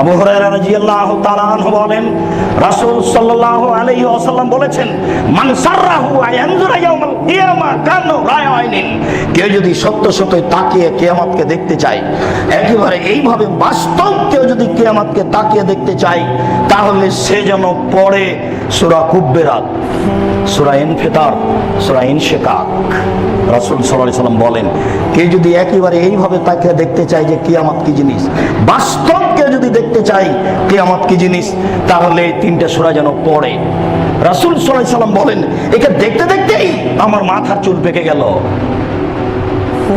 আবু হুরায়রা রাদিয়াল্লাহু তাআলা আনহু বলেন, রাসূল সাল্লাল্লাহু আলাইহি ওয়াসাল্লাম বলেছেন, মান সাররাহু আয়ানজুরা ইয়াউমাল কিয়ামা কেউ যদি সত্য সত্য তাকিয়ে কিয়ামতকে দেখতে চায়, একেবারে এইভাবে বাস্তব কেউ যদি কিয়ামতকে তাকিয়ে দেখতে চায়, তাহলে সে যেন পড়ে সূরা কুব্বেরাত, সূরা ইনফিতার, সূরা ইনশিকাক। রাসূল সাল্লাল্লাহু আলাইহি বলেন, কেউ যদি একেবারে এইভাবে তাকিয়ে দেখতে চায় যে কিয়ামত কি জিনিস, বাস্তব যদি দেখতে চাই কিয়ামত কি জিনিস, তাহলে তিনটা সূরা যেন পড়ে। রাসূল সাল্লাল্লাহু আলাইহি সাল্লাম বলেন, একে দেখতে দেখতেই আমার মাথার চুল পেকে গেল।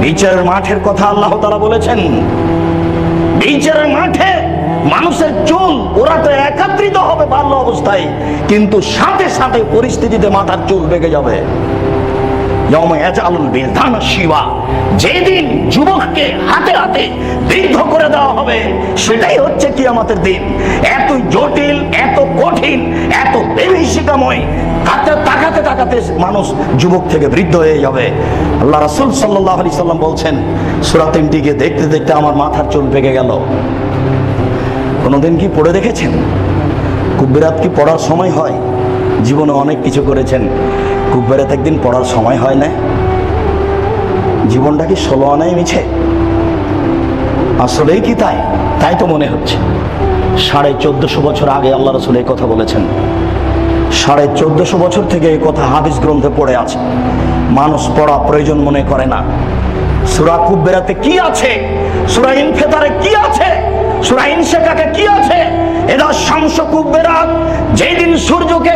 বিচারের মাঠের কথা আল্লাহ তাআলা বলেছেন। বিচারের মাঠে মানুষের চুল ওরা তো একাত্রিত হবে বাল্য অবস্থায়, কিন্তু সাথে সাথে পরিস্থিতিতে মাথার চুল বেগে যাবে। যেদিন যুবককে হাতে হাতে বৃদ্ধ করে দেওয়া হবে, সেটাই হচ্ছে কি আমাদের দিন। এত জটিল, এত কঠিন, এত বিভীষিকাময় তাকাতে তাকাতে মানুষ যুবক থেকে বৃদ্ধ হয়ে যাবে। আল্লাহ রাসূল সাল্লাল্লাহু আলাইহি সাল্লাম বলছেন, সূরা তিনটিকে দেখতে দেখতে আমার মাথার চুল পেকে গেল। কোনোদিন কি পড়ে দেখেছেন? কুব্বিরাত কি পড়ার সময় হয়? জীবনে অনেক কিছু করেছেন। কুব্বিরাত একদিন পড়ার সময় হয় না জীবনটা কি ষোলো আনায় মিছে? আসলেই কি তাই? তাই তো মনে হচ্ছে। সাড়ে চোদ্দশো বছর আগে আল্লাহ রসুল এই কথা বলেছেন। সাড়ে চোদ্দশো বছর থেকে এই কথা হাদিস গ্রন্থে পড়ে আছে। মানুষ পড়া প্রয়োজন মনে করে না। সুরা কুব্বেরাতে কি আছে? সুরা ইনফেতারে কি আছে? সুরা ইনশেকাকে কি আছে? এরা শামস কুব্বেরাত যেই দিন সূর্যকে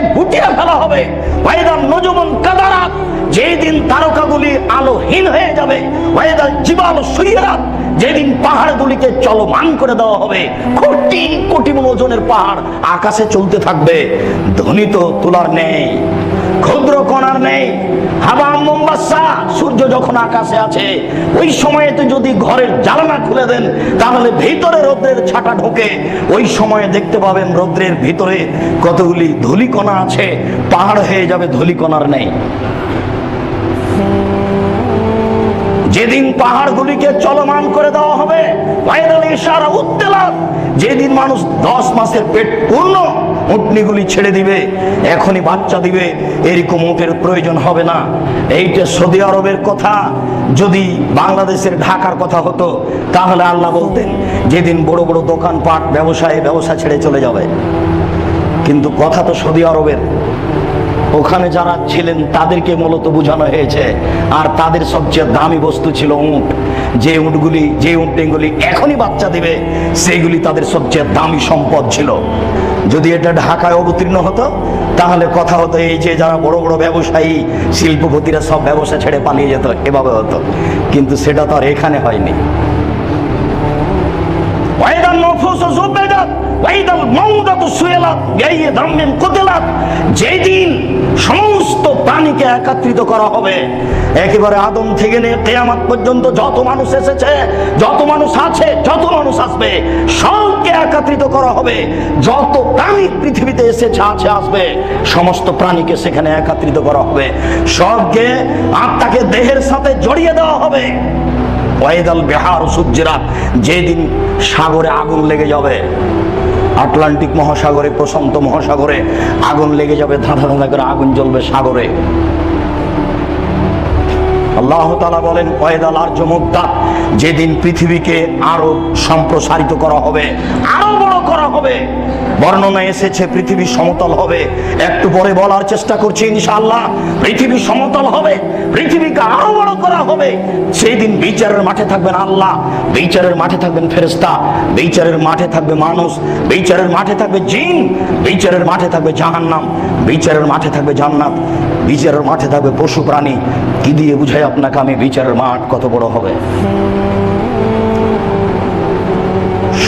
হবে ওয়াইদার নজমন যেদিন তারকাগুলি আলোহীন হয়ে যাবে ওয়াইদার জীবাল সুইয়ারাত, যেদিন পাহাড়গুলিকে চলমান করে দেওয়া হবে, কোটি কোটি ওজনের পাহাড় আকাশে চলতে থাকবে ধ্বনি তো তোলার নেই। ক্ষুদ্র কণার নেই। হাবা মোমবাসা, সূর্য যখন আকাশে আছে, ওই সময়ে সময়তে যদি ঘরের জ্বালানা খুলে দেন, তাহলে ভিতরে রৌদ্রের ছাটা ঢোকে। ওই সময়ে দেখতে পাবেন রৌদ্রের ভিতরে কতগুলি ধুলিকণা আছে, পাহাড় হয়ে যাবে, ধুলিকণার নেই। যেদিন পাহাড়গুলিকে চলমান করে দেওয়া হবে ভাইরাল ইশারা উত্তেলাত যেদিন মানুষ দশ মাসের পেট পূর্ণ উটনিগুলি ছেড়ে দিবে, এখনই বাচ্চা দিবে, এরকম উটের প্রয়োজন হবে না। এইটা সৌদি আরবের কথা, যদি বাংলাদেশের ঢাকার কথা হতো, তাহলে আল্লাহ বলতেন, যেদিন বড় বড় দোকানপাট, ব্যবসায় ব্যবসা ছেড়ে চলে যাবে। কিন্তু কথা তো সৌদি আরবের। ওখানে যারা ছিলেন তাদেরকে মূলত বোঝানো হয়েছে। আর তাদের সবচেয়ে দামি বস্তু ছিল উঁট। যে উঁটগুলি যে উঁটগুলি এখনই বাচ্চা দেবে সেইগুলি তাদের সবচেয়ে দামি সম্পদ ছিল। যদি এটা ঢাকায় অবতীর্ণ হতো, তাহলে কথা হতো এই যে যারা বড় বড় ব্যবসায়ী, শিল্পপতিরা সব ব্যবসা ছেড়ে পালিয়ে যেত, এভাবে হতো। কিন্তু সেটা তো আর এখানে হয়নি। ওয়াইদাল মাউদাতু সুয়েলাত বিআইয়ি দামিন কুতিলাত। যেদিন সমস্ত প্রাণীকে একত্রিত করা হবে, একেবারে আদম থেকে নিয়ে কিয়ামত পর্যন্ত যত মানুষ এসেছে, যত মানুষ আছে, যত মানুষ আসবে, সবকে একত্রিত করা হবে। যত প্রাণী পৃথিবীতে এসেছে, আছে, আসবে, সমস্ত প্রাণীকে সেখানে একত্রিত করা হবে। সবকে আত্মাকে দেহের সাথে জড়িয়ে দেওয়া হবে। ওয়াইদাল বিহার সূর্যরাত যেদিন সাগরে আগুন লেগে যাবে আটলান্টিক মহাসাগরে, প্রশান্ত মহাসাগরে আগুন লেগে যাবে, ধাঁধা ধাঁধা করে আগুন জ্বলবে সাগরে। আল্লাহ তালা বলেন কয়েদাল আর জমুদ্দা যেদিন পৃথিবীকে আরও সম্প্রসারিত করা হবে, আরও বড় করা হবে। বর্ণনা এসেছে, পৃথিবী সমতল হবে। একটু পরে বলার চেষ্টা করছি ইনশাআল্লাহ। পৃথিবী সমতল হবে, পৃথিবীকে আরও বড় করা হবে। সেই দিন বিচারের মাঠে থাকবেন আল্লাহ, বিচারের মাঠে থাকবেন ফেরেস্তা বিচারের মাঠে থাকবে মানুষ, বিচারের মাঠে থাকবে জিন, বিচারের মাঠে থাকবে জাহান্নাম, বিচারের মাঠে থাকবে জান্নাত, বিচারের মাঠে থাকবে পশু প্রাণী। কি দিয়ে বুঝাই আপনাকে আমি, বিচারের মাঠ কত বড় হবে?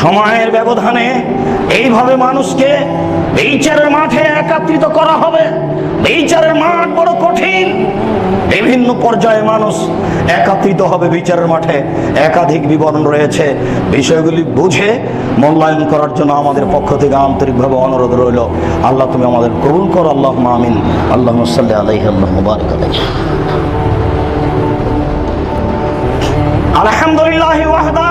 সময়ের ব্যবধানে এইভাবে মানুষকে বিচারের মাঠে একত্রিত করা হবে। বিচারের মাঠ বড় কঠিন। বিভিন্ন পর্যায়ে মানুষ একত্রিত হবে বিচারের মাঠে। একাধিক বিবরণ রয়েছে। বিষয়গুলি বুঝে মূল্যায়ন করার জন্য আমাদের পক্ষ থেকে আন্তরিকভাবে অনুরোধ রইল। আল্লাহ, তুমি আমাদের কবুল করো। আল্লাহ মামিন আল্লাহ সাল্লাহ আলাইহি আল্লাহ মুবারক আলহামদুলিল্লাহ ওয়াহদা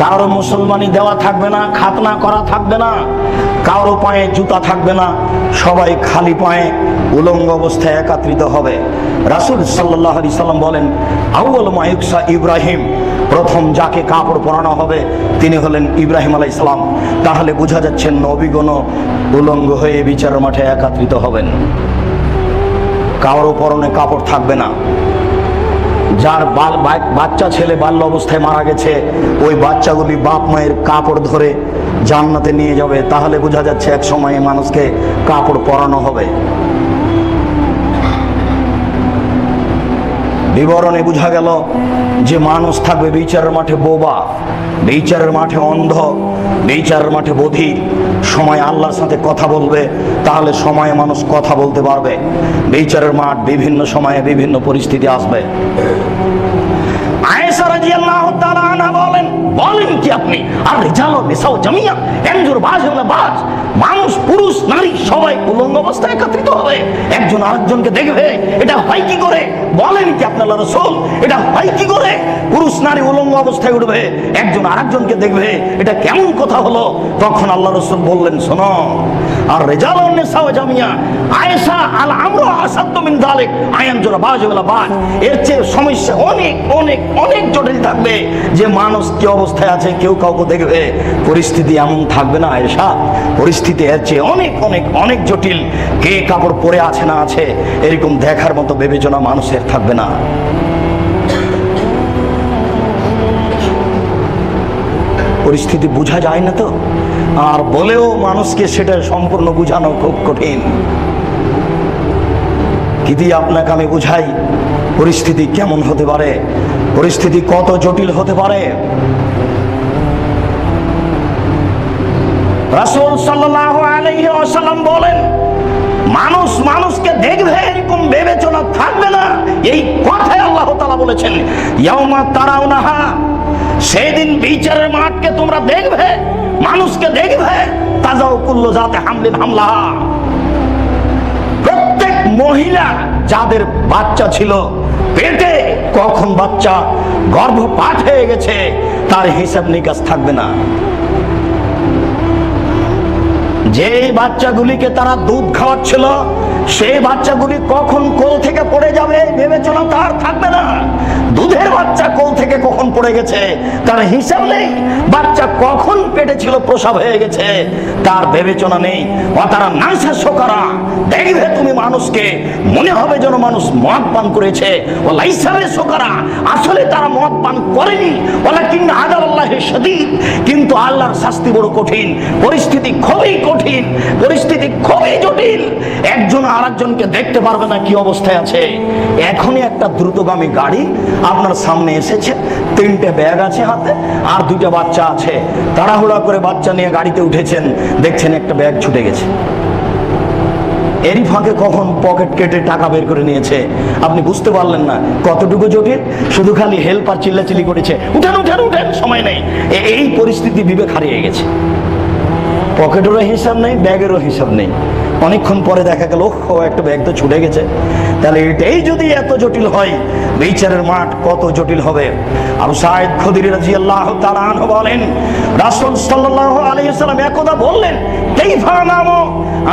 কারও মুসলমানি দেওয়া থাকবে না, খাতনা করা থাকবে না, কারও পায়ে জুতা থাকবে না, সবাই খালি পায়ে উলঙ্গ অবস্থায় একাত্রিত হবে। রাসুল সাল্লাহ আলি সাল্লাম বলেন আউ্ল মায়ুকসা ইব্রাহিম। প্রথম যাকে কাপড় পরানো হবে, তিনি হলেন ইব্রাহিম আলাই সালাম। তাহলে বোঝা যাচ্ছে নবীগণ উলঙ্গ হয়ে বিচার মাঠে একাত্রিত হবেন। কারও পরনে কাপড় থাকবে না যার বাল বাচ্চা ছেলে বাল্য অবস্থায় মারা গেছে, ওই বাচ্চাগুলি বাপ মায়ের কাপড় ধরে জান্নাতে নিয়ে যাবে। তাহলে বোঝা যাচ্ছে এক সময়ে মানুষকে কাপড় পরানো হবে। বিবরণে বোঝা গেল যে মানুষ থাকবে বিচারের মাঠে বোবা, বিচারের মাঠে অন্ধ। বিচারের মাঠে বধি। সময় আল্লাহর সাথে কথা বলবে, তাহলে সময়ে মানুষ কথা বলতে পারবে। বিচারের মাঠ বিভিন্ন সময়ে বিভিন্ন পরিস্থিতি আসবে। আয়েশা রাজিয়াল্লাহু তাআলা আপনি। আর জামিয়া এনজুর বাজ হলো মানুষ, পুরুষ, নারী, সবাই উলঙ্গ অবস্থায় একত্রিত হবে। একজন আরেকজনকে দেখবে, এটা হয় কি করে? বলেন কি আপনার রাসূল, এটা হয় কি করে? পুরুষ, নারী উলঙ্গ অবস্থায় উঠবে, একজন আরেকজনকে দেখবে, এটা কেমন কথা হলো? তখন আল্লাহ রসুল বললেন, শোনো, আর রেজাল ও নিসাও জামিয়া, আয়েশা আল আসাদ্দ মিন যালিক আয়ান জোরা হলো এর চেয়ে সমস্যা অনেক অনেক অনেক জটিল থাকবে। যে মানুষ কি অবস্থায় আছে, কেউ কাউকে দেখবে পরিস্থিতি এমন থাকবে না আয়েশা পরিস্থিতি এর চেয়ে অনেক অনেক অনেক জটিল। কে কাপড় পরে আছে না আছে, এরকম দেখার মতো বিবেচনা মানুষের থাকবে না। পরিস্থিতি বোঝা যায় না তো। আর বলেও মানুষকে সেটা সম্পূর্ণ বোঝানো খুব কঠিন। কি দিয়ে আপনাকে আমি বুঝাই? পরিস্থিতি কেমন হতে পারে? পরিস্থিতি কত জটিল হতে পারে? রাসূল ওয়াসাল্লাম বলেন, মানুষ মানুষকে দেখবে এরকম বিবেচনা থাকবে না। এই কথাই আল্লাহ তাআলা বলেছেন, ইয়াউমা তারাউনাহা, সেদিন বিচারের মাঠকে তোমরা দেখবে, মানুষকে দেখবে, তাজাও কুল্লু যাতে হামলিন হামলা প্রত্যেক মহিলা যাদের বাচ্চা ছিল, পেটে কখন বাচ্চা গর্ভপাত হয়ে গেছে, তার হিসাব নিকাশ থাকবে না। যে বাচ্চাগুলিকে তারা দুধ খাওয়াচ্ছিল, সেই বাচ্চাগুলি কখন কোল থেকে পড়ে যাবে বিবেচনা তার থাকবে না। দুধের বাচ্চা কোল থেকে কখন পড়ে গেছে, তার হিসাব নেই। বাচ্চা পেটে ছিল প্রসব হয়ে গেছে। তার বিবেচনা নেই। তারা নাংসা শোকারা, দেখবে তুমি মানুষকে, মনে হবে যেন মানুষ মদ পান করেছে। ও লাইসাবে শোকারা, আসলে তারা মদ পান করেনি। ওলা কিন্তু আদাব আল্লাহ সদীদ কিন্তু আল্লাহর শাস্তি বড় কঠিন। পরিস্থিতি খুবই কঠিন। পরিস্থিতি খুবই জটিল। একজন আরেকজনকে দেখতে পারবে না কি অবস্থায় আছে। এখনই একটা দ্রুতগামী গাড়ি আপনার সামনে এসেছে। তিনটে ব্যাগ আছে হাতে, আর দুইটা বাচ্চা আছে। তাড়াহুড়া করে বাচ্চা নিয়ে গাড়িতে উঠেছেন, দেখছেন একটা ব্যাগ ছুটে গেছে। এরই ফাঁকে কখন পকেট কেটে টাকা বের করে নিয়েছে, আপনি বুঝতে পারলেন না কতটুকু জটিল? শুধু খালি হেল্পার চিল্লাচিল্লি করেছে, উঠেন উঠেন উঠেন, সময় নেই। এই পরিস্থিতি বিবেক হারিয়ে গেছে। পকেটেরও হিসাব নেই, ব্যাগেরও হিসাব নেই। অনেকক্ষণ পরে দেখা গেল ও একটা ব্যাগ তো ছুটে গেছে। তাহলে এটাই যদি এত জটিল হয়, বিচারের মাঠ কত জটিল হবে? আবু সাইদ খদির রাজি আল্লাহ তালাহ বলেন, রাসুল সাল্লাহ আলহিসাল্লাম একদা বললেন এই নামো?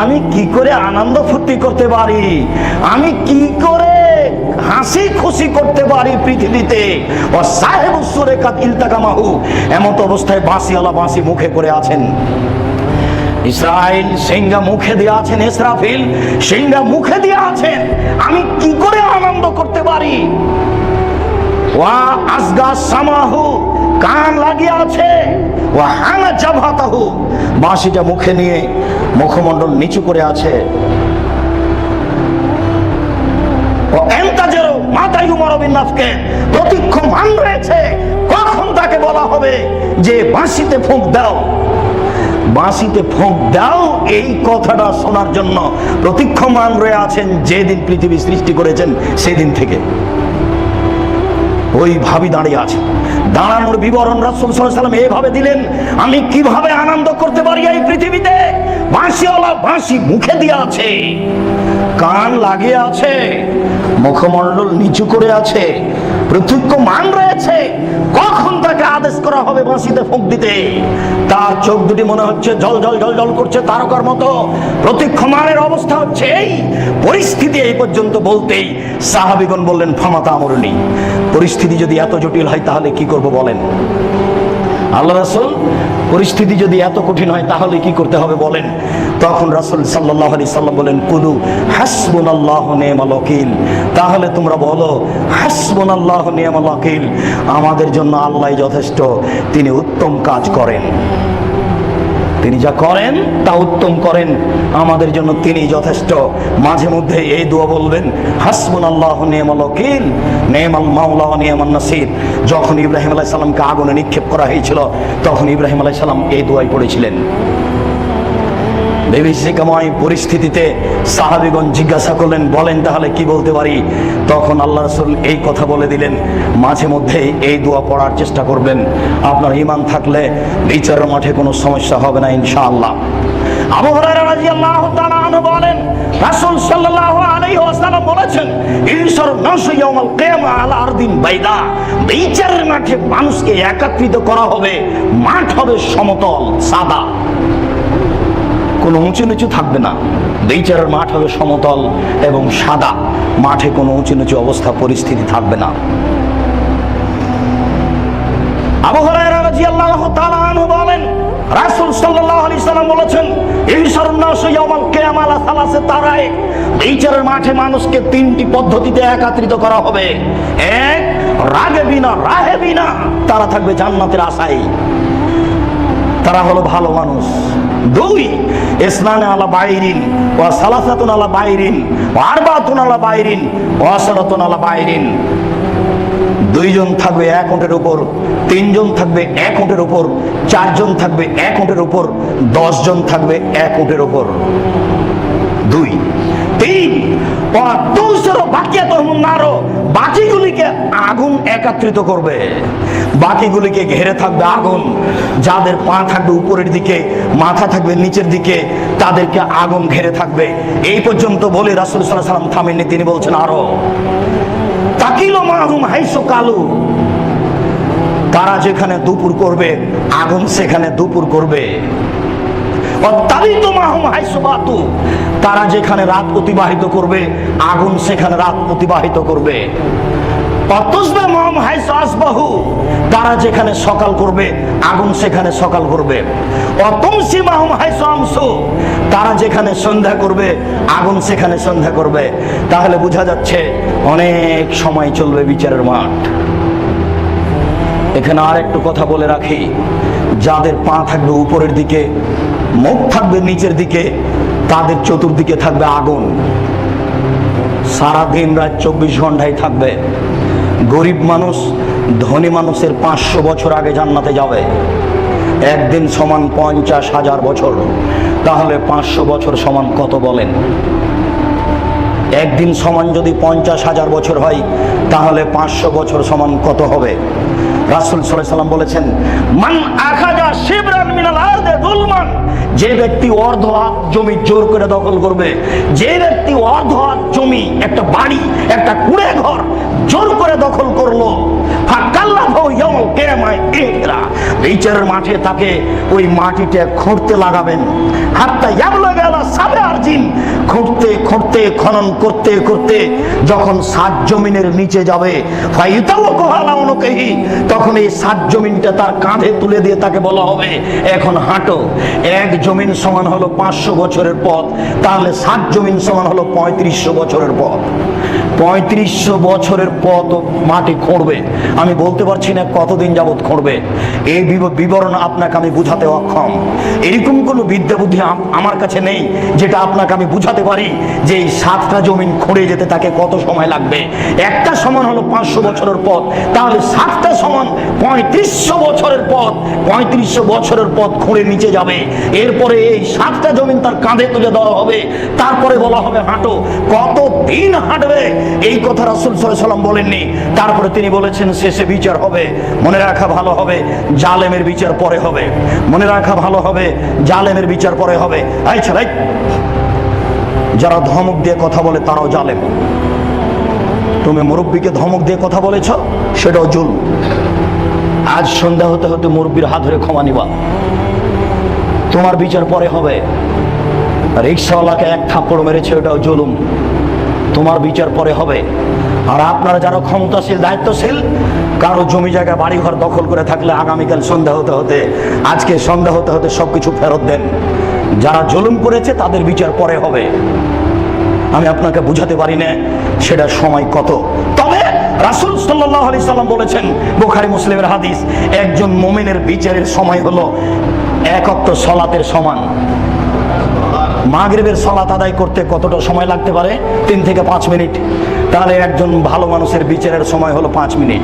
আমি কি করে আনন্দ ফুর্তি করতে পারি? আমি কি করে হাসি খুশি করতে পারি পৃথিবীতে? ও সাহেব সুরে কাত ইলতাকামাহু, এমত অবস্থায় বাঁশিওয়ালা বাঁশি মুখে করে আছেন। ইসরায়েল সিংহা মুখে দিয়ে আছেন ইসরাফিল, সিংহা মুখে দিয়ে আছেন। আমি কি করে আনন্দ করতে পারি? ওয়া আসগা সামাহু, কান লাগিয়ে আছে। ওয়া হানা জাভাতাহু বাঁশিটা মুখে নিয়ে মুখমণ্ডল নিচু করে আছে। ও এন্তাজেরও মাথায় উমরবিন নাফকে প্রতীক্ষমান রয়েছে। কখন তাকে বলা হবে? যে বাঁশিতে ফুঁক দাও। বাঁশিতে ফোঁক দাও এই কথাটা শোনার জন্য প্রতীক্ষমান রয়ে আছেন যেদিন পৃথিবী সৃষ্টি করেছেন সেদিন থেকে। ওই ভাবি দাঁড়িয়ে আছে। দাঁড়ানোর বিবরণ রাসুল সাল্লাম এভাবে দিলেন, আমি কীভাবে আনন্দ করতে পারি এই পৃথিবীতে? বাঁশিওয়ালা বাঁশি মুখে দিয়ে আছে, কান লাগিয়ে আছে, মুখমণ্ডল নিচু করে আছে প্রত্যক্ষ মান রয়েছে আদেশ করা হবে বাঁশিতে ফুঁক দিতে। তার চোখ দুটি মনে হচ্ছে জল জল জল জল করছে তারকার মতো। প্রতীক্ষমানের অবস্থা হচ্ছে এই পরিস্থিতি এই পর্যন্ত বলতেই সাহাবিগণ বললেন ফামাতা আমরণী। পরিস্থিতি যদি এত জটিল হয় তাহলে কি করব বলেন? আল্লাহ রাসুল, পরিস্থিতি যদি এত কঠিন হয়, তাহলে কি করতে হবে বলেন? তখন রাসুল সাল্লাহ আলি সাল্লাম বলেন, কুলু হাসবুন আল্লাহ নেমাল ওকিল তাহলে তোমরা বলো হাসবুন আল্লাহ নেমাল ওকিল আমাদের জন্য আল্লাহ যথেষ্ট, তিনি উত্তম কাজ করেন। তিনি যা করেন, তা উত্তম করেন। আমাদের জন্য তিনি যথেষ্ট। মাঝে মধ্যে এই দোয়া বলবেন হাসমুল আল্লাহ নিয়মাল ওকিল নেমাল মাওলা নেমান নাসির। যখন ইব্রাহিম আলাহিসাল্লামকে আগুনে নিক্ষেপ করা হয়েছিল, তখন ইব্রাহিম আলাহিসাল্লাম এই দোয়াই পড়েছিলেন। বিভীষিকাময় পরিস্থিতিতে সাহাবিগণ জিজ্ঞাসা করলেন, বলেন তাহলে কি বলতে পারি? তখন আল্লাহ রসুল এই কথা বলে দিলেন, মাঝে মধ্যে এই দোয়া পড়ার চেষ্টা করবেন। আপনার ইমান থাকলে বিচারের মাঠে কোনো সমস্যা হবে না ইনশাআল্লাহ। আবু হুরায়রা রাদিয়াল্লাহু তাআলা বলেন, রাসূল সাল্লাল্লাহু আলাইহি ওয়াসাল্লাম বলেছেন ঈশ্বর নাসু ইয়াউমাল কিয়ামা আলা আরদিন বাইদা। বিচারের মাঠে মানুষকে একত্রিত করা হবে, মাঠ হবে সমতল, সাদা। কোনো উঁচু নিচু থাকবে না। বিচারের মাঠ হবে সমতল এবং সাদা। মাঠে কোনো উঁচু নিচু অবস্থা, পরিস্থিতি থাকবে না। আবু হুরায়রা রাদিয়াল্লাহু তাআলা আনহু বলেন, রাসূল সাল্লাল্লাহু আলাইহি সাল্লাম বলেছেন ইহশারুন নাস ইয়াউমাল কিয়ামা আলা সালাসে তারায়ে। বিচারের মাঠে মানুষকে তিনটি পদ্ধতিতে একত্রিত করা হবে। এক, রাগে বিনা, রাহে বিনা। তারা থাকবে জান্নাতের আশায়। তারা হলো ভালো মানুষ। দুই ইসনানে আলা বাইরিন ও সালাসাতুন আলা বাইরিন ও আরবাতুন আলা বাইরিন ও আসারাতুন আলা বাইরিন। দুইজন থাকবে এক উঁটের উপর, তিনজন থাকবে এক উঁটের উপর, চারজন থাকবে এক উঁটের উপর, দশজন থাকবে এক উঁটের উপর। দুই তিন বাকিগুলিকে আগুন করবে। বাকিগুলিকে ঘেরে থাকবে আগুন। যাদের পা থাকবে উপরের দিকে, মাথা থাকবে নিচের দিকে, তাদেরকে ঘেরে থাকবে। এই পর্যন্ত বলে রাসুল তিনি বলছেন, আরও। তাকিলো হাইসো কালু। তারা যেখানে দুপুর করবে, আগুন সেখানে দুপুর করবে। তারা যেখানে রাত অতিবাহিত করবে, আগুন সেখানে রাত অতিবাহিত করবে। তারা যেখানে সকাল করবে, আগুন সেখানে সকাল করবে। তারা যেখানে সন্ধ্যা করবে, আগুন সেখানে সন্ধ্যা করবে। তাহলে বোঝা যাচ্ছে অনেক সময় চলবে বিচারের মাঠ। এখানে আর একটু কথা বলে রাখি। যাদের পা থাকবে উপরের দিকে মুখ থাকবে নিচের দিকে, তাদের চতুর্দিকে থাকবে আগুন। সারা দিন রাত চব্বিশ ঘন্টায় থাকবে। গরিব মানুষ, ধনী মানুষের পাঁচশো বছর আগে জান্নাতে যাবে। একদিন সমান পঞ্চাশ হাজার বছর। তাহলে পাঁচশো বছর সমান কত বলেন? একদিন সমান যদি পঞ্চাশ হাজার বছর হয়, তাহলে পাঁচশো বছর সমান কত হবে? রাসুল সাল্লাম বলেছেন, মান আখাজা শিবরান মিনাল আরদে দুলমান যে ব্যক্তি অর্ধ হাত জমি জোর করে দখল করবে, যে ব্যক্তি অর্ধ হাত জমি, একটা বাড়ি, একটা কুড়ে ঘর জোর করে দখল করল। বিচারের মাঠে তাকে ওই মাটিতে খুঁড়তে লাগাবেন। হাতটা ইয়াবলো গেল সাবে আর্জিন। খুঁড়তে খুঁড়তে, খনন করতে করতে যখন সাত জমিনের নিচে যাবে তখন এই সাত জমিনটা তার কাঁধে তুলে দিয়ে তাকে বলা হবে, এখন হাঁটো। এক জমিন সমান হলো পাঁচশো বছরের পথ, তাহলে সাত জমিন সমান হলো পঁয়ত্রিশশো বছরের পথ। পঁয়ত্রিশশো বছরের পথ মাটি খুঁড়বে। আমি বলতে পারছি না কতদিন যাবৎ খুঁড়বে। এই বিবরণ আপনাকে আমি বুঝাতে অক্ষম। এরকম কোনো বিদ্যা বুদ্ধি আমার কাছে নেই যেটা আপনাকে আমি বুঝাতে পারি যে এই সাতটা জমিন খুঁড়ে যেতে তাকে কত সময় লাগবে। একটা সমান হলো পাঁচশো বছরের পথ। তাহলে সাতটা সমান পঁয়ত্রিশশো বছরের পথ। পঁয়ত্রিশশো বছরের পথ খুঁড়ে নিচে যাবে। এরপরে এই সাতটা জমিন তার কাঁধে তুলে দেওয়া হবে। তারপরে বলা হবে হাঁটো। কত দিন হাঁটবে? এই কথা রাসুল সাল্লাম বলেননি। তারপরে তিনি বলেছেন, শেষে বিচার হবে, মনে রাখা ভালো হবে, জালেমের বিচার পরে হবে। মনে রাখা ভালো হবে, জালেমের বিচার পরে হবে। এই ছেলে যারা ধমক দিয়ে কথা বলে, তারাও জালেম। তুমি মুরব্বীকে ধমক দিয়ে কথা বলেছ, সেটাও জুল আজ সন্ধ্যা হতে হতে মুরব্বীর হাত ধরে ক্ষমা নিবা। তোমার বিচার পরে হবে। রিক্সাওয়ালাকে এক থাপ্পড় মেরেছে, ওটাও জুলুম। তোমার বিচার পরে হবে। আর আপনারা যারা ক্ষমতাশীল, দায়িত্বশীল, কারও জমি জায়গা, বাড়িঘর দখল করে থাকলে আগামীকাল সন্ধ্যা হতে হতে, আজকে সন্ধ্যা হতে হতে সব কিছু ফেরত দেন। যারা জুলুম করেছে, তাদের বিচার পরে হবে। আমি আপনাকে বুঝাতে পারি না সেটা সময় কত। তবে রাসুল সাল্লাহ আলি সাল্লাম বলেছেন, বোখারি, মুসলিমের হাদিস, একজন মোমেনের বিচারের সময় হলো এক অক্ত সলাতের সমান। মাগরিবের সলাত আদায় করতে কতটা সময় লাগতে পারে? তিন থেকে পাঁচ মিনিট। তাহলে একজন ভালো মানুষের বিচারের সময় হলো পাঁচ মিনিট।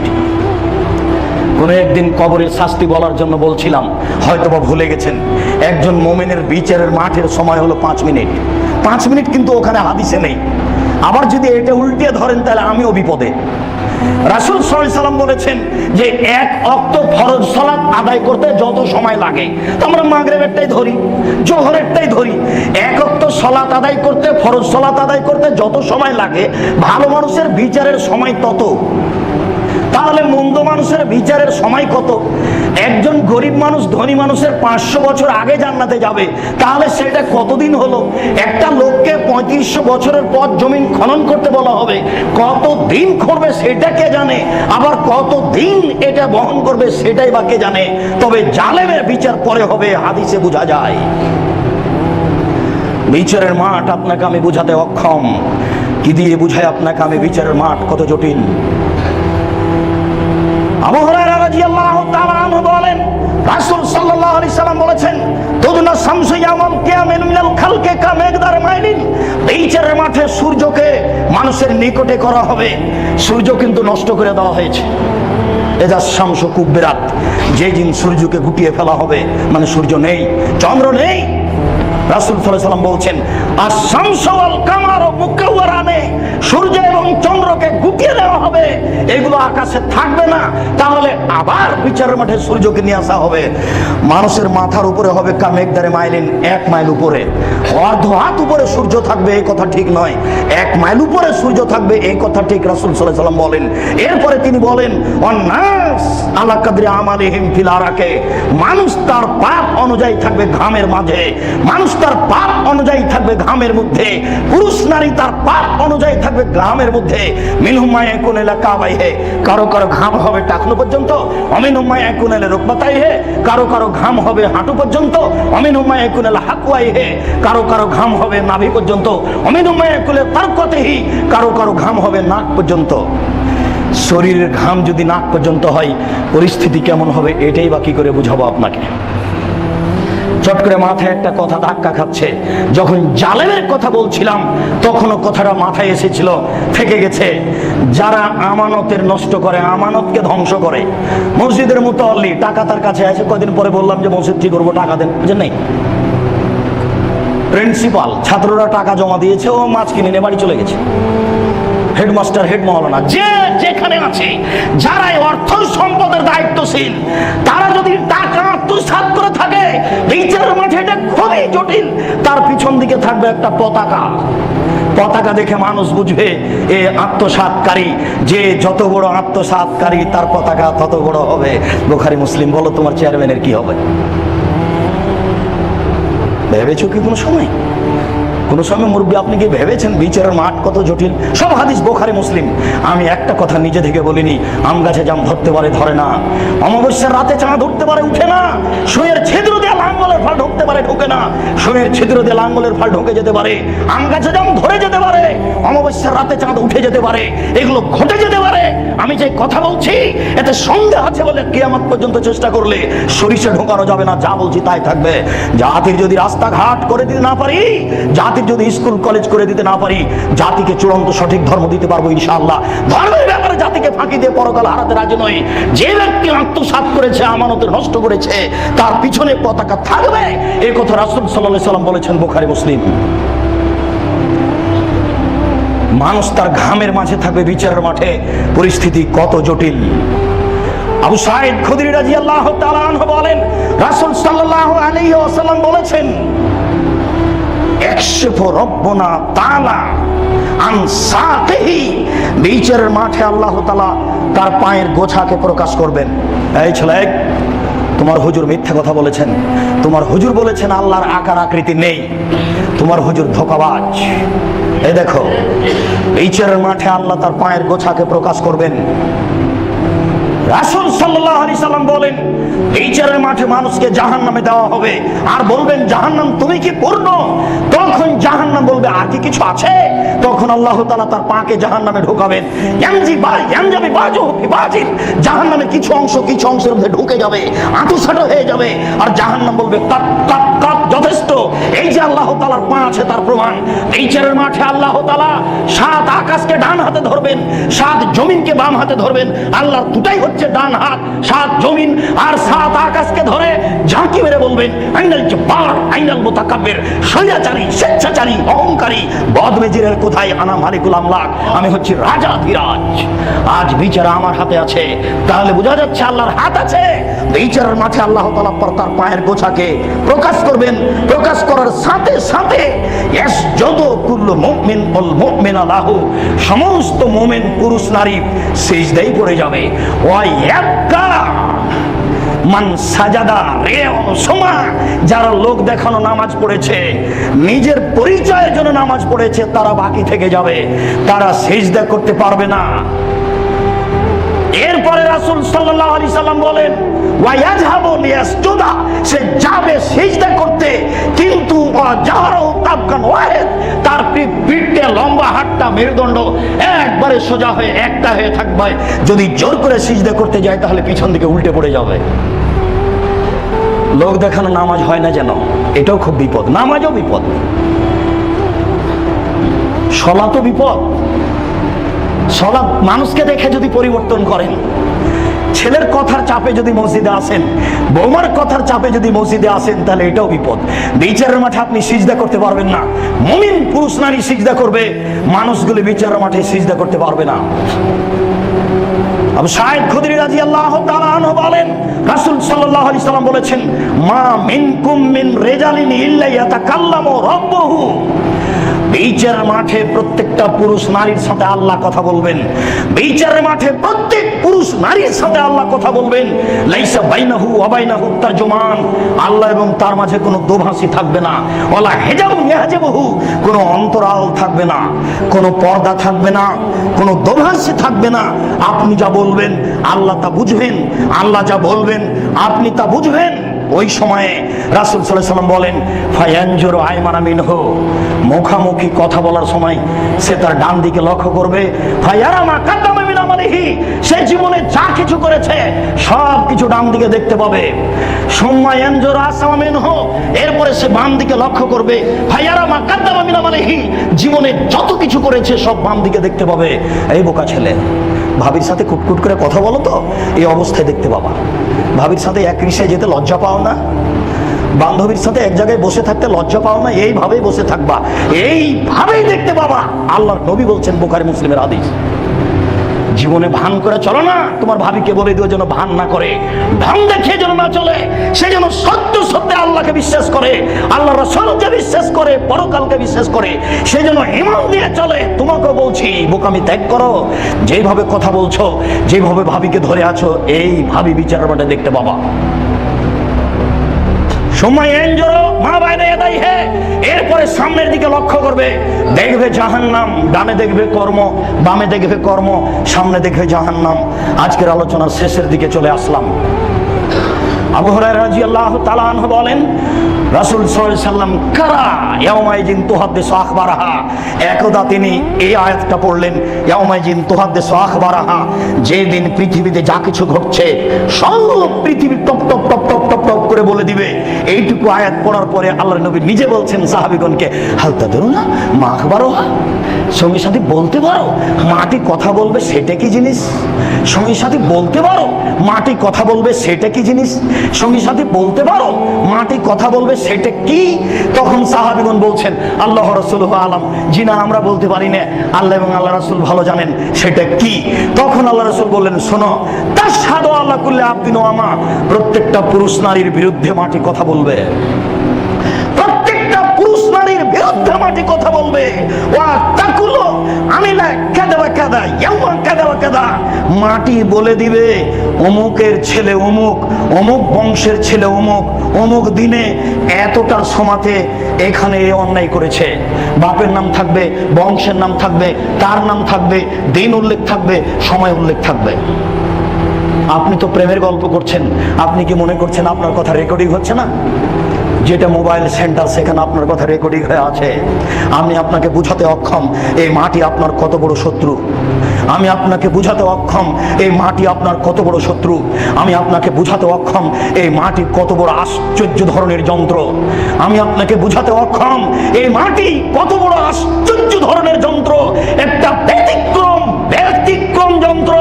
কোনো একদিন কবরের শাস্তি বলার জন্য বলছিলাম, হয়তোবা ভুলে গেছেন, একজন মোমেনের বিচারের মাঠের সময় হলো পাঁচ মিনিট। পাঁচ মিনিট কিন্তু ওখানে হাদিসে নেই। আবার যদি এটা উল্টিয়ে ধরেন, তাহলে আমিও বিপদে। রাসুল সাল্লাম বলেছেন যে এক অক্ত ফরজ সালাত আদায় করতে যত সময় লাগে। তো আমরা মাগরেবেরটাই ধরি, জোহরেরটাই ধরি। এক অক্ত সলাত আদায় করতে, ফরজ সলাত আদায় করতে যত সময় লাগে, ভালো মানুষের বিচারের সময় তত। তাহলে মন্দ মানুষের বিচারের সময় কত? একজন গরিব মানুষ, ধনী মানুষের পাঁচশো বছর আগে জান্নাতে যাবে, তাহলে সেটা কতদিন হলো? একটা লোককে পঁয়ত্রিশশো বছরের পর জমিন খনন করতে বলা হবে। কত দিন করবে সেটা কে জানে? আবার কত দিন এটা বহন করবে সেটাই বা কে জানে? তবে জালেমের বিচার পরে হবে, হাদিসে বোঝা যায়। বিচারের মাঠ আপনাকে আমি বুঝাতে অক্ষম। কি দিয়ে বুঝাই আপনাকে আমি বিচারের মাঠ কত জটিল? শামসু সূর্যকে মানুষের নিকটে করা হবে। সূর্য কিন্তু নষ্ট করে দেওয়া হয়েছে। শামসু যে দিন সূর্যকে গুটিয়ে ফেলা হবে মানে সূর্য নেই, চন্দ্র নেই। রাসুল সাল্লাম বলছেন, আর কামার সূর্য এবং চন্দ্রকে গুটিয়ে দেওয়া হবে। এগুলো আকাশে থাকবে না। তাহলে আবার বিচারের মাঠে সূর্যকে নিয়ে আসা হবে। মানুষের মাথার উপরে হবে কামেকদারে মাইলিন, এক মাইল উপরে। অর্ধ হাত উপরে সূর্য থাকবে, এই কথা ঠিক নয়। এক মাইল উপরে সূর্য থাকবে, এই কথা ঠিক রাসুল সাল্লাম বলেন। এরপরে তিনি বলেন অন্যাস আল্লাহ কাদরি আমালিহিম ফিল আরাকে। মানুষ তার পাপ অনুযায়ী থাকবে ঘামের মাঝে। মানুষ তার পাপ অনুযায়ী থাকবে ঘামের মধ্যে। পুরুষ নারী তার পাপ অনুযায়ী থাকবে ঘামের মধ্যে। মিনহুমায় কোন এলাকা বাইহে কারও কারও ঘাম হবে টাকনো পর্যন্ত। অমিনহুমায় কোন এলে রোকবাতাই হে। কারও কারও ঘাম হবে হাঁটু পর্যন্ত। অমিনহুমায় কোন এলে হাকুয়াই হে। কারও কারও ঘাম হবে নাভি পর্যন্ত। অমিনহুমায় কোলে তারকতেহি কারও কারও ঘাম হবে নাক পর্যন্ত। শরীরের ঘাম যদি নাক পর্যন্ত হয়, পরিস্থিতি কেমন হবে এটাই বা কি করে বুঝাবো আপনাকে? চট করে মাথায় একটা কথা ধাক্কা খাচ্ছে। যখন জালেমের কথা বলছিলাম, তখনও কথাটা মাথায় এসেছিল থেকে গেছে। যারা আমানতের নষ্ট করে, আমানতকে ধ্বংস করে। মসজিদের মতো অল্লি টাকা তার কাছে আছে কদিন পরে বললাম যে, মসজিদ কি করব, টাকা দেন। বুঝেন নাই। প্রিন্সিপাল ছাত্ররা টাকা জমা দিয়েছে, ও মাছ কিনে নিয়ে বাড়ি চলে গেছে। হেডমাস্টার হেড মহলানা, যে যেখানে আছে। যারা অর্থ সম্পদের দায়িত্বশীল, তারা যদি টাকা আত্মসাৎ করে থাকে, বিচারের মাঠে এটা খুবই জটিল। তার পিছন দিকে থাকবে একটা পতাকা। পতাকা দেখে মানুষ বুঝবে, এ আত্মসাৎকারী, যে যত বড় আত্মসাৎকারী, তার পতাকা তত বড় হবে। বোখারি মুসলিম, বলো তোমার চেয়ারম্যানের কি হবে? ভেবেছো কি কোনো সময়? কোনো সময় মুরব্বী, আপনি কি ভেবেছেন বিচারের মাঠ কত জটিল? সব হাদিস বোখারি, মুসলিম। আমি একটা কথা নিজে থেকে বলিনি, আম গাছে জাম ধরতে পারে, ধরে না। অমাবস্যার রাতে চাঁদ উঠতে পারে, উঠে না। সুয়ের ছিদ্র দিয়ে লাঙ্গলের ফল ঢুকতে পারে, ঢোকে না। সুয়ের ছিদ্র দিয়ে লাঙ্গলের ফল ঢুকে যেতে পারে। আম গাছে জাম ধরে যেতে পারে। অমাবস্যার রাতে চাঁদ উঠে যেতে পারে। এগুলো ঘটে যেতে পারে। আমি যে কথা বলছি, এতে সন্দেহ আছে বলে কিয়ামত পর্যন্ত চেষ্টা করলে সরিষা ঢোকানো যাবে না। যা বলছি তাই থাকবে। জাতির যদি রাস্তাঘাট করে দিতে না পারি জাতির যদি স্কুল, কলেজ করে দিতে না পারি, জাতিকে চূড়ান্ত সঠিক ধর্ম দিতে পারব ইনশাআল্লাহ। ধর্মের ব্যাপারে জাতিকে ফাঁকি দিয়ে পরকাল হারাতে রাজি নই। যে ব্যক্তি আত্মসাৎ করেছে, আমানতের নষ্ট করেছে, তার পিছনে পতাকা থাকবে। এই কথা রাসুল সাল্লাহ সাল্লাম বলেছেন বোখারি, মুসলিম। মানুষ তার ঘামের মাঝে থাকবে বিচারের মাঠে। পরিস্থিতি কত জটিল। আবু সাইদ খুদরি রাজি আল্লাহ বলেন, রাসুল সাল্লাহ আলী ওয়াসাল্লাম বলেছেন একশো রব্বনা তালা আন সাকিহি বিচারের মাঠে আল্লাহ তালা তার পায়ের গোছাকে প্রকাশ করবেন। এই ছেলে, তোমার হুজুর মিথ্যা কথা বলেছেন। তোমার হুজুর বলেছেন আল্লাহর আকার আকৃতি নেই। তোমার হুজুর ধোকাবাজ। এই দেখো, বিচারের মাঠে আল্লাহ তার পায়ের গোছাকে প্রকাশ করবেন। রাসুল সাল্লাহ আলি সাল্লাম বলেন বিচারের মাঠে মানুষকে জাহান নামে দেওয়া হবে। আর বলবেন জাহান নাম তুমি কি পূর্ণ? তখন জাহান নাম বলবে, আর কি কিছু আছে? তখন আল্লাহ তালা তার পাকে জাহান নামে ঢোকাবেন জাহান নামে কিছু অংশ, কিছু অংশের মধ্যে ঢুকে যাবে আঁটুসাটো হয়ে যাবে। আর জাহান নাম বলবে তাক তাক যথেষ্ট। এই যে আল্লাহ তালার আছে তার প্রমাণ। মাঠে আল্লাহ তালা সাত আকাশকে ডান হাতে ধরবেন, সাত জমিনকে বাম হাতে ধরবেন। আল্লাহর দুটাই হচ্ছে ডান হাত, সাত জমিন, আর সাত আকাশকে ধরে ঝাঁকি মেরে বলবেন, আইনাল আইনাল স্বেচ্ছাচারী, অহংকারী, বদমেজিরের কোথায় আনা মালিকুল আমলাক? আমি হচ্ছি রাজা ধীরাজ। আজ বিচার আমার হাতে আছে। তাহলে বোঝা যাচ্ছে আল্লাহর হাত আছে। বিচারের মাঠে আল্লাহ তালা পর তার পায়ের গোছাকে প্রকাশ করবেন প্রকাশ করার সাথে সাথে সমস্ত মোমেন পুরুষ নারী সেজদাই পড়ে যাবে। মান সাজাদা রে সমা, যারা লোক দেখানো নামাজ পড়েছে, নিজের পরিচয়ের জন্য নামাজ পড়েছে, তারা বাকি থেকে যাবে। তারা সেজদা করতে পারবে না। এরপরে রাসূল সাল্লাল্লাহু আলাইহি সাল্লাম বলেন সে করতে, কিন্তু তার লম্বা মেরুদণ্ড, একবারে সোজা হয়ে, একটা হয়ে থাকবে যদি জোর করে সিজদা করতে যায়, তাহলে পিছন দিকে উল্টে পড়ে যাবে। লোক দেখানো নামাজ হয় না যেন, এটাও খুব বিপদ। নামাজও বিপদ। সলা তো বিপদ। সলা মানুষকে দেখে যদি পরিবর্তন করেন ছেলের কথার চাপে যদি মসজিদে আসেন, বৌমার কথার চাপে যদি মসজিদে আসেন, তাহলে এটাও বিপদ। বিচারের মাঠে আপনি সিজদা করতে পারবেন না। মমিন, পুরুষ, নারী সিজদা করবে, মানুষগুলি বিচারের মাঠে সিজদা করতে পারবে না। বলেছেন, মা মিনকুম মিন রিজালিন বিচারের মাঠে প্রত্যেকটা পুরুষ নারীর সাথে আল্লাহ কথা বলবেন। বিচারের মাঠে প্রত্যেক পুরুষ নারীর সাথে আল্লাহ কথা বলবেন। লাইসা বাইনাহু ওয়াবাইনাহু তারজুমান। আল্লাহ এবং তার মাঝে কোনো দোভাষী থাকবে না। ওয়ালা হেজাবু ইয়াহজাবুহু। কোনো অন্তরাল থাকবে না। কোনো পর্দা থাকবে না। কোনো দোভাষী থাকবে না। আপনি যা বলবেন, আল্লাহ তা বুঝবেন। আল্লাহ যা বলবেন, আপনি তা বুঝবেন। ওই সময়ে রাসুল সাল্লাহ সাল্লাম বলেন ফায়াঞ্জোর আয়মানা মিনহ। মুখামুখি কথা বলার সময় সে তার ডান দিকে লক্ষ্য করবে ফায়ারামা কাদ্দামা মিন আমালিহি। সে জীবনে যা কিছু করেছে, সব কিছু ডান দিকে দেখতে পাবে। সময় এনজোর আসামা মিনহ। এরপরে সে বাম দিকে লক্ষ্য করবে ফায়ারামা কাদ্দামা মিন আমালিহি। জীবনে যত কিছু করেছে, সব বাম দিকে দেখতে পাবে। এই বোকা ছেলে ভাবির সাথে কুটকুট করে কথা বলো তো? এই অবস্থায় দেখতে পাবা। ভাবির সাথে এক রিসে যেতে লজ্জা পাও না। বান্ধবীর সাথে এক জায়গায় বসে থাকতে লজ্জা পাও না। এইভাবেই বসে থাকবা। এইভাবেই দেখতে পাবা। আল্লাহর নবী বলছেন বোখারি মুসলিমের আদেশ জীবনে ভান করে চলো না। তোমার ভাবিকে বলে দিও যেন ভান না করে। ঢং দেখিয়ে যেন না চলে। সে যেন সত্য সত্যি আল্লাহকে বিশ্বাস করে আল্লাহ রসলকে বিশ্বাস করে, পরকালকে বিশ্বাস করে। সে যেন ইমান দিয়ে চলে। তোমাকে বলছি, বোকামি ত্যাগ করো। যেভাবে কথা বলছো যেভাবে ভাবিকে ধরে আছো, এই ভাবি বিচারের মাঠে দেখতে পাবা। সময় এনজোরো মা বাইরে এদাই হে। এরপরে সামনের দিকে লক্ষ্য করবে, দেখবে জাহান্নাম, ডানে দেখবে কর্ম, বামে দেখবে কর্ম, সামনে দেখবে জাহান্নাম। আজকের আলোচনার শেষের দিকে চলে আসলাম। তাআলা আনহু বলেন, রাসূল সাল্লাম, কারা ইয়াউমাইজিন তুহাদ্দিসু আখবারাহা? একদা তিনি এই আয়াতটা পড়লেন ইয়াউমাইজিন তুহাদ্দিসু আখবারাহা, যেদিন পৃথিবীতে যা কিছু ঘটছে, সব পৃথিবী টপ টপ টপ টপ করে বলে দিবে, এইটুকু আয়াত পড়ার পরে আল্লাহ নবী নিজে বলছেন সাহাবিগণকে, হালতা ধরুন না, মা আখবারোহা। সঙ্গী সাথী বলতে পারো? মাটি কথা বলবে সেটা কি জিনিস? সঙ্গী সাথী বলতে পারো? মাটি কথা বলবে সেটা কি জিনিস? সঙ্গী সাথী বলতে পারো? মাটি কথা বলবে সেটা কি? তখন সাহাবিগণ বলছেন, আল্লাহ রসুল আলম। জি না, আমরা বলতে পারি না। আল্লাহ এবং আল্লাহ রসুল ভালো জানেন সেটা কি। তখন আল্লাহ রসুল বললেন, শোনো তার সাদো আল্লাহ করলে আব্দিন আমা। প্রত্যেকটা পুরুষ নারীর বিরুদ্ধে মাটি কথা বলবে। মাটি কথা বলবে। আমি মাটি বলে দিবে, অমুকের ছেলে অমুক অমুক বংশের ছেলে অমুক অমুক দিনে এতটা সমাতে এখানে অন্যায় করেছে। বাপের নাম থাকবে, বংশের নাম থাকবে, তার নাম থাকবে, দিন উল্লেখ থাকবে, সময় উল্লেখ থাকবে। আপনি তো প্রেমের গল্প করছেন, আপনি কি মনে করছেন আপনার কথা রেকর্ডিং হচ্ছে না? যেটা মোবাইল সেন্টার সেখানে আপনার কথা রেকর্ডিং হয়ে আছে। আমি আপনাকে বুঝাতে অক্ষম, এই মাটি আপনার কত বড় শত্রু? আমি আপনাকে বুঝাতে অক্ষম, এই মাটি আপনার কত বড় শত্রু? আমি আপনাকে বুঝাতে অক্ষম, এই মাটি কত বড় আশ্চর্য ধরনের যন্ত্র? আমি আপনাকে বুঝাতে অক্ষম, এই মাটি কত বড় আশ্চর্য ধরনের যন্ত্র? একটা ব্যতিক্রম ব্যতিক্রম যন্ত্র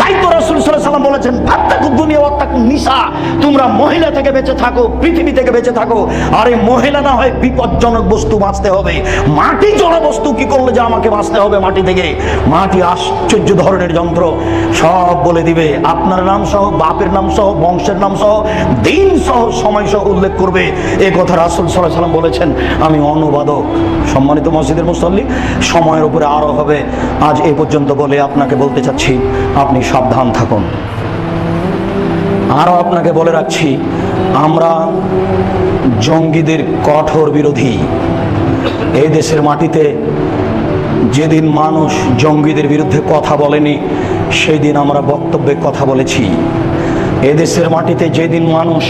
তাই তো রাসূল সাল্লাম বলেছেন দুনিয়া নিসা। তোমরা মহিলা থেকে বেঁচে থাকো, পৃথিবী থেকে বেঁচে থাকো। আরে মহিলা না হয় বিপজ্জনক বস্তু বাঁচতে হবে। মাটি বস্তু কি করলে যে আমাকে বাঁচতে হবে মাটি থেকে? মাটি আশ্চর্য ধরনের যন্ত্র। সব বলে দিবে, আপনার নাম সহ, বাপের নাম সহ, বংশের নাম সহ, দিন সহ, সময় সহ উল্লেখ করবে। এ কথা রাসূল আলাইহি সাল্লাম বলেছেন, আমি অনুবাদক। সম্মানিত মসজিদের মুসল্লি, সময়ের উপরে আরও হবে। আজ এই পর্যন্ত বলে আপনাকে বলতে চাচ্ছি আপনি সাবধান থাকুন। আরও আপনাকে বলে রাখছি, আমরা জঙ্গিদের কঠোর বিরোধী। এই দেশের মাটিতে যেদিন মানুষ জঙ্গিদের বিরুদ্ধে কথা বলেনি সেই দিন আমরা বক্তব্যে কথা বলেছি। এদেশের মাটিতে যেদিন মানুষ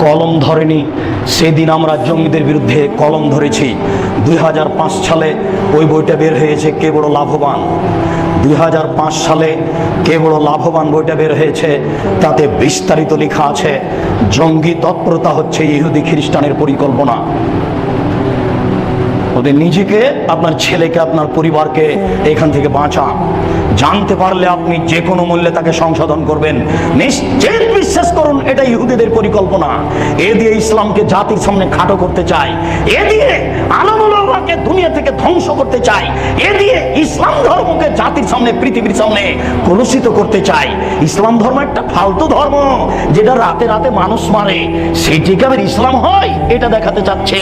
কলম ধরেনি। সেদিন আমরা জঙ্গিদের বিরুদ্ধে কলম ধরেছি। দুই হাজার পাঁচ সালে ওই বইটা বের হয়েছে, কে বড় লাভবান? দুই হাজার পাঁচ সালে কে বড় লাভবান বইটা বের হয়েছে, তাতে বিস্তারিত লেখা আছে, জঙ্গি তৎপরতা হচ্ছে ইহুদি খ্রিস্টানের পরিকল্পনা। ওদের নিজেকে, আপনার ছেলেকে, আপনার পরিবারকে এখান থেকে বাঁচান। জানতে পারলে আপনি যে কোনো মূল্যে তাকে সংশোধন করবেন। নিশ্চিত বিশ্বাস করুন, এটা ইহুদিদের পরিকল্পনা। এ দিয়ে ইসলামকে জাতির সামনে খাটো করতে চায়। এ দিয়ে আলমুল্লাহকে দুনিয়া থেকে ধ্বংস করতে চায় এ দিয়ে ইসলাম ধর্মকে জাতির সামনে, পৃথিবীর সামনে কলুষিত করতে চায় ইসলাম ধর্ম একটা ফালতু ধর্ম, যেটা রাতে রাতে মানুষ মারে। সেটিকে আবার ইসলাম হয়? এটা দেখাতে চাচ্ছে।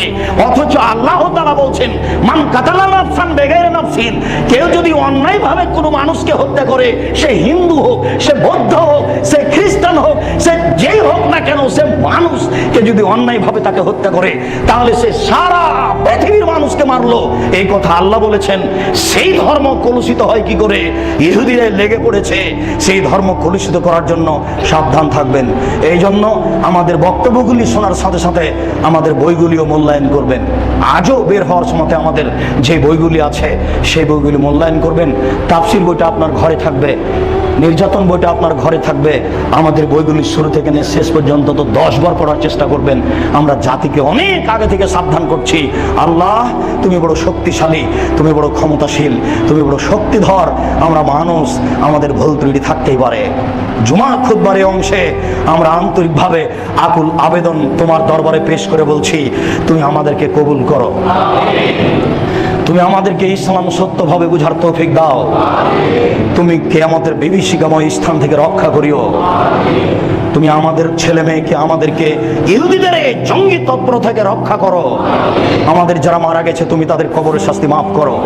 অথচ আল্লাহ তাআলা বলছেন, মান কাতালা নাফসান বেগাইরে নাফসিন কেউ যদি অন্যায়ভাবে কোনো মানুষকে হত্যা করে, সে হিন্দু হোক, সে বৌদ্ধ হোক, সে খ্রিস্টান হোক, সে যেই হোক না কেন, সে মানুষকে যদি অন্যায়ভাবে তাকে হত্যা করে, তাহলে সে সারা পৃথিবীর মানুষকে মারলো। এই কথা আল্লাহ বলেছেন, সেই ধর্ম কলুষিত হয় কি করে? ইহুদিরা লেগে পড়েছে, সেই ধর্ম কলুষিত করার জন্য সাবধান থাকবেন। এই জন্য আমাদের বক্তব্যগুলি শোনার সাথে সাথে আমাদের বইগুলিও মূল্যায়ন করবেন। আজও বের হওয়ার সময় আমাদের যে বইগুলি আছে, সেই বইগুলি মূল্যায়ন করবেন। তাফসির বইটা আপনার ঘরে থাকবে। নির্যাতন বইটা আপনার ঘরে থাকবে। আমাদের বইগুলি শুরু থেকে নিয়ে শেষ পর্যন্ত তো দশ বার পড়ার চেষ্টা করবেন। আমরা জাতিকে অনেক আগে থেকে সাবধান করছি। আল্লাহ, তুমি বড় শক্তিশালী, তুমি বড় ক্ষমতাশীল, তুমি বড় শক্তিধর। আমরা মানুষ, আমাদের ভুল ত্রুটি থাকতেই পারে। জুমা খুদবারে অংশে আমরা আন্তরিকভাবে আকুল আবেদন তোমার দরবারে পেশ করে বলছি, তুমি আমাদেরকে কবুল করো। তুমি আমাদেরকে ইসলাম সত্যভাবে বুঝার তৌফিক দাও। তুমি কে আমাদের বিভীষিকাময় স্থান থেকে রক্ষা করিও। তুমি আমাদের ছেলে মেয়েকে, আমাদেরকে ইহুদিদের জঙ্গি তৎপর থেকে রক্ষা করো। আমাদের যারা মারা গেছে, তুমি তাদের কবরের শাস্তি মাফ করো।